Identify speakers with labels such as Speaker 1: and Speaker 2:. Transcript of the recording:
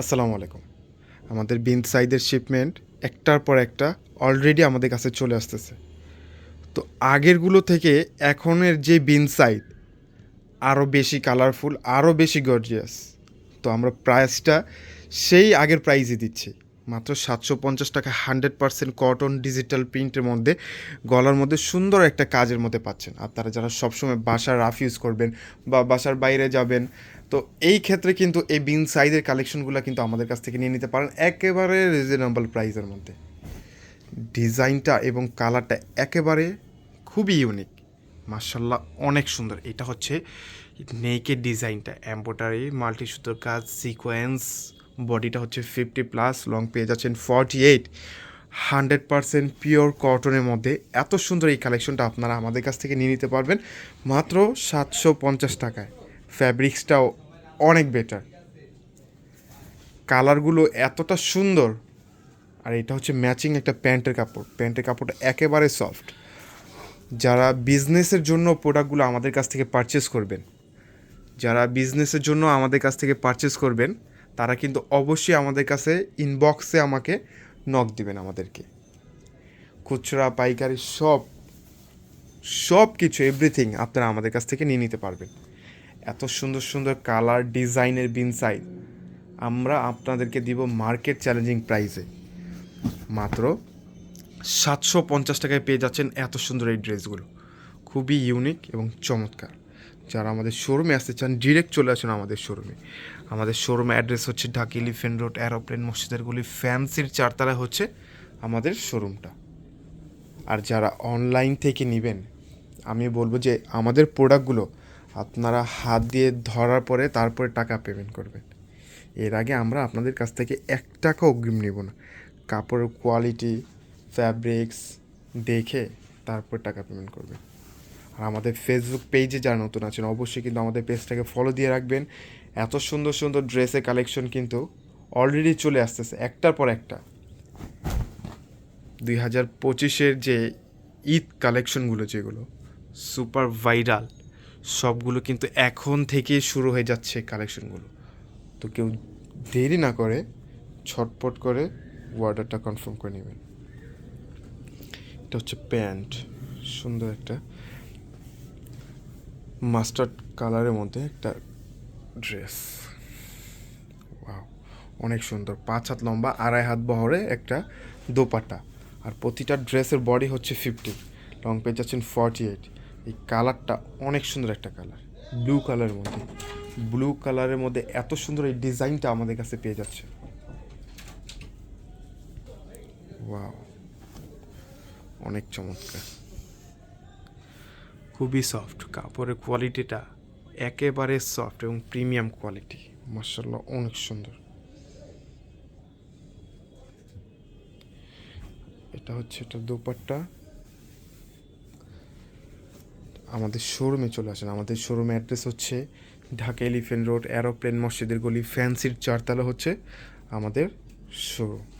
Speaker 1: আসসালামু আলাইকুম। আমাদের বিন সাইদের শিপমেন্ট একটার পর একটা অলরেডি আমাদের কাছে চলে আসতেছে। তো আগেরগুলো থেকে এখনের যে বিন সাইড আরও বেশি কালারফুল আরও বেশি গর্জিয়াস তো আমরা প্রাইসটা সেই আগের প্রাইজই দিচ্ছি। মাত্র সাতশো পঞ্চাশ টাকা, হান্ড্রেড পার্সেন্ট কটন ডিজিটাল প্রিন্টের মধ্যে, গলার মধ্যে সুন্দর একটা কাজের মধ্যে পাচ্ছেন। আপনারা যারা সবসময় বাসার রাফ ইউজ করবেন বা বাসার বাইরে যাবেন, তো এই ক্ষেত্রে কিন্তু এই বিন সাইজের কালেকশনগুলো কিন্তু আমাদের কাছ থেকে নিয়ে নিতে পারেন একেবারে রিজনেবল প্রাইসের মধ্যে। ডিজাইনটা এবং কালারটা একেবারে খুবই ইউনিক মার্শাল্লাহ অনেক সুন্দর। এটা হচ্ছে নেকের ডিজাইনটা এম্বোটারি মাল্টি সুতোর কাজ সিকোয়েন্স বডিটা হচ্ছে ফিফটি প্লাস লং পেয়ে যাচ্ছেন forty eight hundred percent pure কটনের মধ্যে। এত সুন্দর এই কালেকশনটা আপনারা আমাদের কাছ থেকে নিয়ে নিতে পারবেন। মাত্র সাতশো পঞ্চাশ টাকায়। ফ্যাব্রিক্সটাও অনেক বেটার কালারগুলো এতটা সুন্দর। আর এটা হচ্ছে ম্যাচিং একটা প্যান্টের কাপড়। প্যান্টের কাপড়টা একেবারে সফট যারা বিজনেসের জন্য প্রোডাক্টগুলো আমাদের কাছ থেকে পারচেস করবেন, যারা বিজনেসের জন্য আমাদের কাছ থেকে পারচেস করবেন তারা কিন্তু অবশ্যই আমাদের কাছে ইনবক্সে আমাকে নক দিবেন আমাদেরকে। খুচরা, পাইকারি সব সব কিছু এভরিথিং আপনারা আমাদের কাছ থেকে নিয়ে নিতে পারবেন। এত সুন্দর সুন্দর কালার ডিজাইনের বিনসাইড আমরা আপনাদেরকে দিব মার্কেট চ্যালেঞ্জিং প্রাইসে মাত্র সাতশো পঞ্চাশ টাকায় পেয়ে যাচ্ছেন এত সুন্দর এই ড্রেসগুলো খুবই ইউনিক এবং চমৎকার। যারা আমাদের শোরুমে আসতে চান ডিরেক্ট চলে আসুন আমাদের শোরুমে আমাদের শোরুম অ্যাড্রেস হচ্ছে ঢাকি এলিফেন্ট রোড অ্যারোপ্লেন মসজিদের গলি ফ্যান্সির চারতলা হচ্ছে আমাদের শোরুমটা আর যারা অনলাইন থেকে নেবেন, আমি বলব যে আমাদের প্রোডাক্টগুলো আপনারা হাত দিয়ে ধরার পরে তারপরে টাকা পেমেন্ট করবেন। এর আগে আমরা আপনাদের কাছ থেকে এক টাকা অগ্রিম নেব না। কাপড়ের কোয়ালিটি ফ্যাব্রিক্স দেখে তারপর টাকা পেমেন্ট করবেন। আর আমাদের ফেসবুক পেজে যারা নতুন আছেন, অবশ্যই কিন্তু আমাদের পেজটাকে ফলো দিয়ে রাখবেন। এত সুন্দর সুন্দর ড্রেসের কালেকশন কিন্তু অলরেডি চলে আসতেছে, একটার পর একটা। দুই হাজার পঁচিশের যে ঈদ কালেকশনগুলো যেগুলো সুপার ভাইরাল সবগুলো কিন্তু এখন থেকে শুরু হয়ে যাচ্ছে কালেকশনগুলো তো কেউ দেরি না করে ছটপট করে অর্ডারটা কনফার্ম করে নেবেন। এটা হচ্ছে প্যান্ট, সুন্দর একটা। মাস্টার্ড কালারের মধ্যে একটা ড্রেস। অনেক সুন্দর। পাঁচ হাত লম্বা, আড়াই হাত বহরে একটা দোপাটা আর প্রতিটা ড্রেসের বডি হচ্ছে ফিফটি। লং পেজ আছেন ফর্টি এইট। এই কালারটা অনেক সুন্দর একটা কালার। ব্লু কালারের মধ্যে। ব্লু কালারের মধ্যে এত সুন্দর এই ডিজাইনটা আমাদের কাছে পেয়ে যাচ্ছে। ওয়াও, অনেক চমৎকার। খুবই সফট কাপড়ের কোয়ালিটিটা একেবারে সফট এবং প্রিমিয়াম কোয়ালিটি মার্শাল্লাহ অনেক সুন্দর। এটা হচ্ছে এটা দোপাট্টা। আমাদের শোরুমে চলে আসেন। আমাদের শোরুম অ্যাড্রেস হচ্ছে ঢাকা এলিফেন্ট রোড, অ্যারোপ্লেন মসজিদের গলি, ফ্যান্সির চারতলা হচ্ছে আমাদের শোরুম